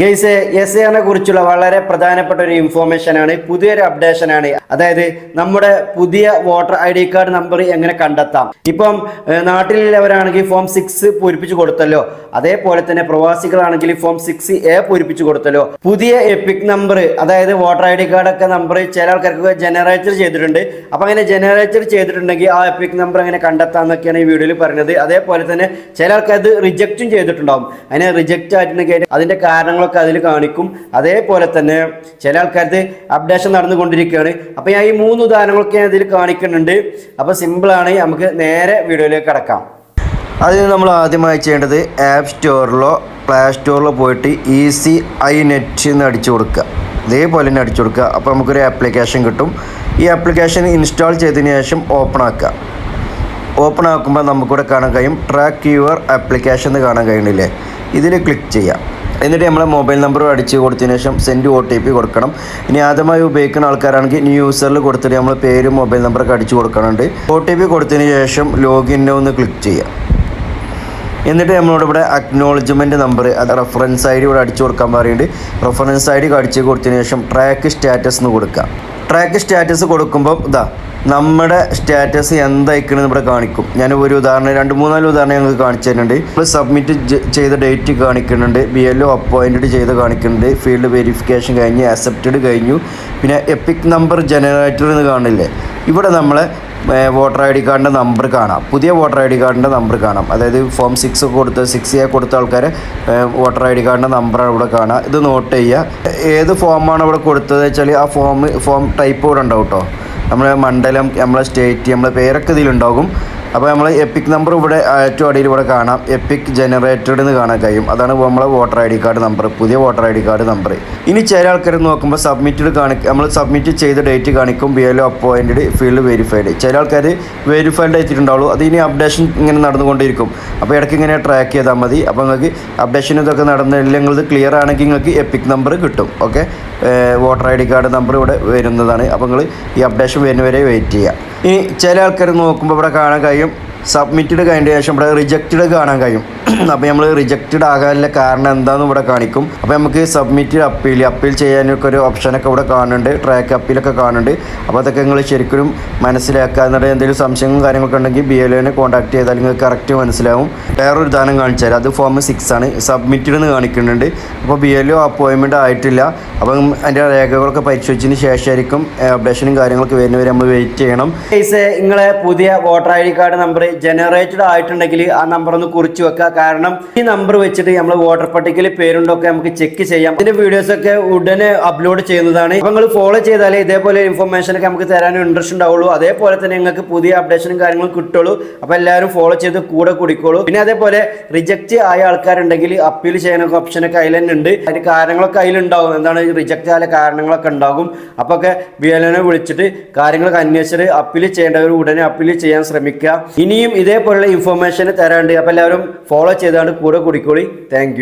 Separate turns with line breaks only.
Guys S എനെ കുറിച്ചുള്ള വളരെ പ്രധാനപ്പെട്ട ഒരു ഇൻഫോർമേഷൻ ആണ് പുതിയൊരു അപ്ഡേഷൻ ആണ്. അതായത് നമ്മുടെ പുതിയ voter I D card number എങ്ങനെ കണ്ടെത്താം. ഇപ്പം നാട്ടിലുള്ളവരാണെങ്കിൽ ഫോം സിക്സ് പൂരിപ്പിച്ചു കൊടുത്തല്ലോ. അതേപോലെ തന്നെ പ്രവാസികളാണെങ്കിൽ ഫോം സിക്സ് എ പൂരിപ്പിച്ചു കൊടുത്തല്ലോ. പുതിയ എപ്പിക് നമ്പർ അതായത് വോട്ടർ ഐ ഡി കാർഡ് ഒക്കെ നമ്പർ ചില ആൾക്കാർക്ക് ജനറേറ്റർ ചെയ്തിട്ടുണ്ട്. അപ്പം അങ്ങനെ ജനറേറ്റർ ചെയ്തിട്ടുണ്ടെങ്കിൽ ആ എപ്പിക് നമ്പർ എങ്ങനെ കണ്ടെത്താം എന്നൊക്കെയാണ് ഈ വീഡിയോയിൽ പറഞ്ഞത്. അതേപോലെ തന്നെ ചില ആൾക്കാർ അത് റിജക്റ്റും ചെയ്തിട്ടുണ്ടാവും. അതിനെ റിജക്റ്റ് ആയിട്ടുണ്ടെങ്കിൽ അതിന്റെ അതിന്റെ കാരണങ്ങളൊക്കെ അതിൽ കാണിക്കും. അതേപോലെ തന്നെ ചില ആൾക്കാർക്ക് അപ്ഡേഷൻ നടന്നുകൊണ്ടിരിക്കുകയാണ്. അപ്പോൾ ഞാൻ ഈ മൂന്ന് ഉദാഹരണങ്ങളൊക്കെ ഞാൻ ഇതിൽ കാണിക്കുന്നുണ്ട്. അപ്പോൾ സിമ്പിളാണ് നമുക്ക് നേരെ വീഡിയോയിലേക്ക് കടക്കാം. അതിന് നമ്മൾ ആദ്യമായി ചെയ്യേണ്ടത് ആപ്പ് സ്റ്റോറിലോ പ്ലേ സ്റ്റോറിലോ പോയിട്ട് ഈസി ഐ നെറ്റ് എന്ന് അടിച്ചു കൊടുക്കുക. ഇതേപോലെ തന്നെ അടിച്ചു കൊടുക്കുക. അപ്പോൾ നമുക്കൊരു ആപ്ലിക്കേഷൻ കിട്ടും. ഈ ആപ്ലിക്കേഷൻ ഇൻസ്റ്റാൾ ചെയ്തതിന് ശേഷം ഓപ്പൺ ആക്കുക. ഓപ്പൺ ആക്കുമ്പോൾ നമുക്കിവിടെ കാണാൻ കഴിയും ട്രാക്ക് യുവർ ആപ്ലിക്കേഷൻ എന്ന് കാണാൻ കഴിയണില്ലേ ഇതിൽ ക്ലിക്ക് ചെയ്യാം. എന്നിട്ട് നമ്മളെ മൊബൈൽ നമ്പർ അടിച്ച് കൊടുത്തതിന് ശേഷം സെൻഡ് ഒ ടി പി കൊടുക്കണം. ഇനി ആദ്യമായി ഉപയോഗിക്കുന്ന ആൾക്കാരാണെങ്കിൽ ന്യൂ യൂസറിൽ കൊടുത്തിട്ട് നമ്മൾ പേരും മൊബൈൽ നമ്പറൊക്കെ അടിച്ച് കൊടുക്കണുണ്ട്. ഒ ടി പി കൊടുത്തതിന് ശേഷം ലോഗിന്റെ ഒന്ന് ക്ലിക്ക് ചെയ്യാം. എന്നിട്ട് നമ്മളോട് ഇവിടെ അക്നോളജ്മെന്റ് നമ്പർ അത് റെഫറൻസ് ഐ ഡി ഇവിടെ അടിച്ചു കൊടുക്കാൻ പറയുന്നുണ്ട്. റെഫറൻസ് ഐ ഡി അടിച്ച് കൊടുത്തതിന് ശേഷം ട്രാക്ക് സ്റ്റാറ്റസ് എന്ന് കൊടുക്കുക ട്രാക്ക് സ്റ്റാറ്റസ് കൊടുക്കുമ്പോൾ ഇതാ നമ്മുടെ സ്റ്റാറ്റസ് എന്തായിക്കണെന്ന് ഇവിടെ കാണിക്കും. ഞാൻ ഒരു ഉദാഹരണം രണ്ട് മൂന്നാൽ ഉദാഹരണം ഞങ്ങൾക്ക് കാണിച്ചു തരുന്നുണ്ട്. നമ്മൾ സബ്മിറ്റ് ചെയ്ത ഡേറ്റ് കാണിക്കുന്നുണ്ട്. ബി എൽ ഒ അപ്പോയിന്റഡ് ചെയ്ത് കാണിക്കുന്നുണ്ട്. ഫീൽഡ് വെരിഫിക്കേഷൻ കഴിഞ്ഞ് അക്സെപ്റ്റഡ് കഴിഞ്ഞു. പിന്നെ എപ്പിക് നമ്പർ ജനറേറ്റർ എന്ന് കാണില്ലേ? ഇവിടെ നമ്മളെ വോട്ടർ ഐ ഡി കാർഡിന്റെ നമ്പർ കാണാം. പുതിയ വോട്ടർ ഐ ഡി കാർഡിന്റെ നമ്പർ കാണാം. അതായത് ഫോം സിക്സ് കൊടുത്ത് സിക്സ് എ കൊടുത്ത ആൾക്കാർ വോട്ടർ ഐ ഡി കാർഡിന്റെ നമ്പറാണ് ഇവിടെ കാണാം. ഇത് നോട്ട് ചെയ്യുക ഏത് ഫോമാണ് ഇവിടെ കൊടുത്തത് വെച്ചാൽ ആ ഫോം ഫോം ടൈപ്പ് ഇവിടെ ഉണ്ടാവും കേട്ടോ നമ്മുടെ മണ്ഡലം നമ്മളെ സ്റ്റേറ്റ് നമ്മളെ പേരൊക്കെ ഇതിലുണ്ടാകും. അപ്പോൾ നമ്മൾ എപ്പിക് നമ്പർ ഇവിടെ ഏറ്റവും അടിയിൽ ഇവിടെ കാണാം. എപ്പിക് ജനറേറ്റഡ് എന്ന് കാണാൻ കഴിയും. അതാണ് നമ്മളെ voter I D card number പുതിയ voter I D card number ഇനി ചില ആൾക്കാർ നോക്കുമ്പോൾ സബ്മിറ്റഡ് കാണിക്കും നമ്മൾ സബ്മിറ്റ് ചെയ്ത ഡേറ്റ് കാണിക്കും B L appointed field verified ചില ആൾക്കാർ വെരിഫൈഡ് ആയിട്ടുണ്ടാവുള്ളൂ അത് ഇനി അപ്ഡേഷൻ ഇങ്ങനെ നടന്നുകൊണ്ടിരിക്കും. അപ്പോൾ ഇടയ്ക്ക് ഇങ്ങനെ ട്രാക്ക് ചെയ്താൽ മതി. അപ്പോൾ നിങ്ങൾക്ക് അപ്ഡേഷൻ ഇതൊക്കെ നടന്നില്ലെങ്കിൽ ക്ലിയർ ആണെങ്കിൽ നിങ്ങൾക്ക് എപ്പിക് നമ്പർ കിട്ടും. Okay voter I D card number ഇവിടെ വരുന്നതാണ്. അപ്പോൾ നിങ്ങൾ ഈ അപ്ഡേഷൻ വരുന്നവരെ വെയിറ്റ് ചെയ്യുക ഇനി ചില ആൾക്കാർ നോക്കുമ്പോൾ ഇവിടെ കാണാൻ കഴിയും. സബ്മിറ്റഡ് കഴിഞ്ഞ ശേഷം ഇവിടെ റിജക്റ്റഡ് കാണാൻ കഴിയും. അപ്പോൾ നമ്മൾ റിജക്റ്റഡ് ആകാനുള്ള കാരണം എന്താണെന്ന് ഇവിടെ കാണിക്കും. അപ്പോൾ നമുക്ക് സബ്മിറ്റ് അപ്പീൽ അപ്പീൽ ചെയ്യാനൊക്കെ ഒരു ഓപ്ഷനൊക്കെ ഇവിടെ കാണുന്നുണ്ട്. ട്രാക്ക് അപ്പീലൊക്കെ കാണുന്നുണ്ട്. അപ്പോൾ അതൊക്കെ നിങ്ങൾ ശരിക്കും മനസ്സിലാക്കുക എന്തെങ്കിലും സംശയങ്ങളും കാര്യങ്ങളൊക്കെ ഉണ്ടെങ്കിൽ ബി എൽ ഒനെ കോൺടാക്ട് ചെയ്താൽ നിങ്ങൾക്ക് കറക്റ്റ് മനസ്സിലാവും. വേറൊരു ദാനം കാണിച്ചാൽ അത് ഫോം സിക്സ് ആണ്. സബ്മിറ്റഡ് എന്ന് കാണിക്കുന്നുണ്ട്. അപ്പോൾ ബി എൽ ഒ അപ്പോയിൻമെന്റ് ആയിട്ടില്ല. അപ്പം അതിന്റെ രേഖകളൊക്കെ പരിശോധിച്ചതിന് ശേഷമായിരിക്കും അപ്ഡേഷനും കാര്യങ്ങളൊക്കെ വരുന്നവരെ നമ്മൾ വെയിറ്റ് ചെയ്യണം. നിങ്ങളെ പുതിയ voter I D card number generated ആയിട്ടുണ്ടെങ്കിൽ ആ നമ്പർ ഒന്ന് കുറിച്ച് വെക്കുക. കാരണം ഈ നമ്പർ വെച്ചിട്ട് നമ്മൾ വോട്ടർ പട്ടികയിൽ പേരുണ്ടൊക്കെ നമുക്ക് ചെക്ക് ചെയ്യാം. ഇതിന്റെ വീഡിയോസ് ഒക്കെ ഉടനെ അപ്ലോഡ് ചെയ്യുന്നതാണ്. അപ്പൊ നിങ്ങൾ ഫോളോ ചെയ്താലേ ഇതേപോലെ ഇൻഫർമേഷൻ ഒക്കെ നമുക്ക് തരാനും ഇൻട്രസ്റ്റ് ഉണ്ടാവുള്ളൂ. അതേപോലെ തന്നെ നിങ്ങൾക്ക് പുതിയ അപ്ഡേഷനും കാര്യങ്ങളും കിട്ടുള്ളൂ. അപ്പൊ എല്ലാവരും ഫോളോ ചെയ്ത് കൂടെ കുടിക്കോളൂ. പിന്നെ അതേപോലെ റിജക്റ്റ് ആയ ആൾക്കാരുണ്ടെങ്കിൽ അപ്പീൽ ചെയ്യാനൊക്കെ ഓപ്ഷനൊക്കെ അതിൽ തന്നെ ഉണ്ട്. അതിന് കാരണങ്ങളൊക്കെ അതിലുണ്ടാവും എന്താണ് റിജക്റ്റ് ആയ കാരണങ്ങളൊക്കെ ഉണ്ടാകും. അപ്പൊ ഒക്കെ എനെ വിളിച്ചിട്ട് കാര്യങ്ങളൊക്കെ അന്വേഷിച്ചിട്ട് അപ്പീൽ ചെയ്യേണ്ടവർ ഉടനെ അപ്പീൽ ചെയ്യാൻ ശ്രമിക്കുക. ഇനിയും ഇതേപോലുള്ള ഇൻഫർമേഷൻ തരാണ്ട് അപ്പൊ എല്ലാവരും ഫോളോ ചെയ്താണ്ട് കൂടെ കുടിക്കോളി. താങ്ക്